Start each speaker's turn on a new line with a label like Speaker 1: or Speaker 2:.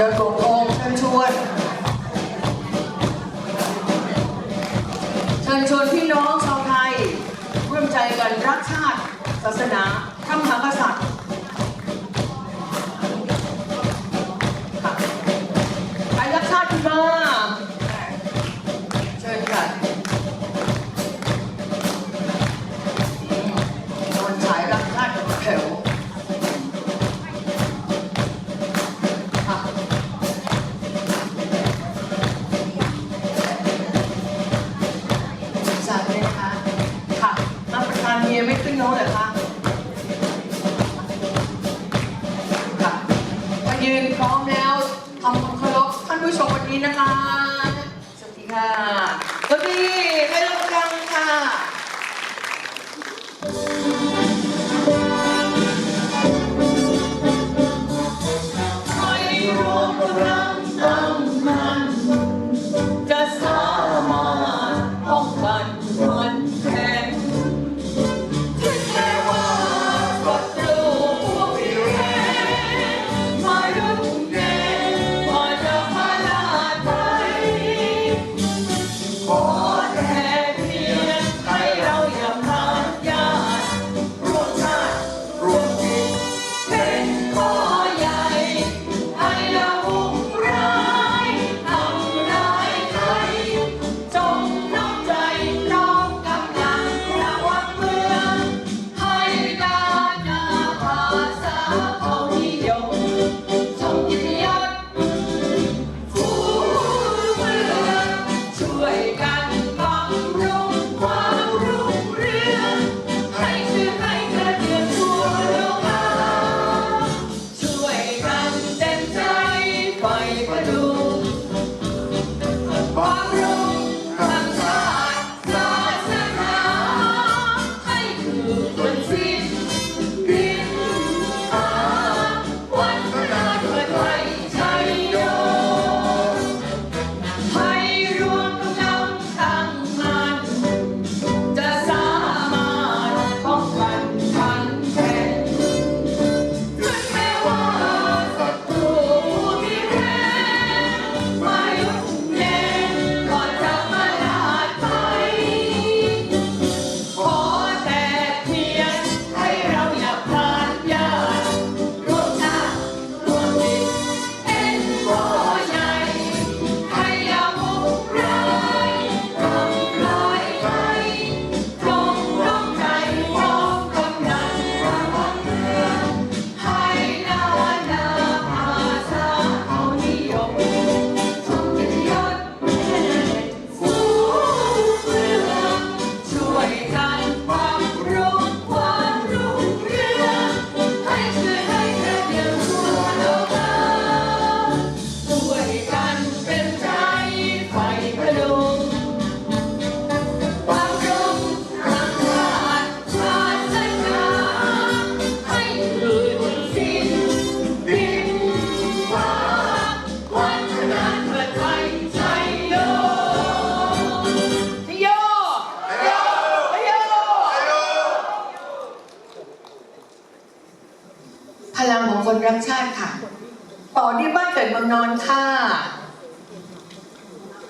Speaker 1: เกระกบองเชิญชวนเชิญชวนพี่น้องชาวไทยร่วมใจกันรักชาติ ศาสนา น้องหน่อยค่ะมายืนพร้อมแล้วทำความเคารพท่านผู้ชมวันนี้นะคะ สวัสดีค่ะสวัสดี พลังของคนรักชาติค่ะ ต่อที่บ้านเกิดเมืองนอนค่ะ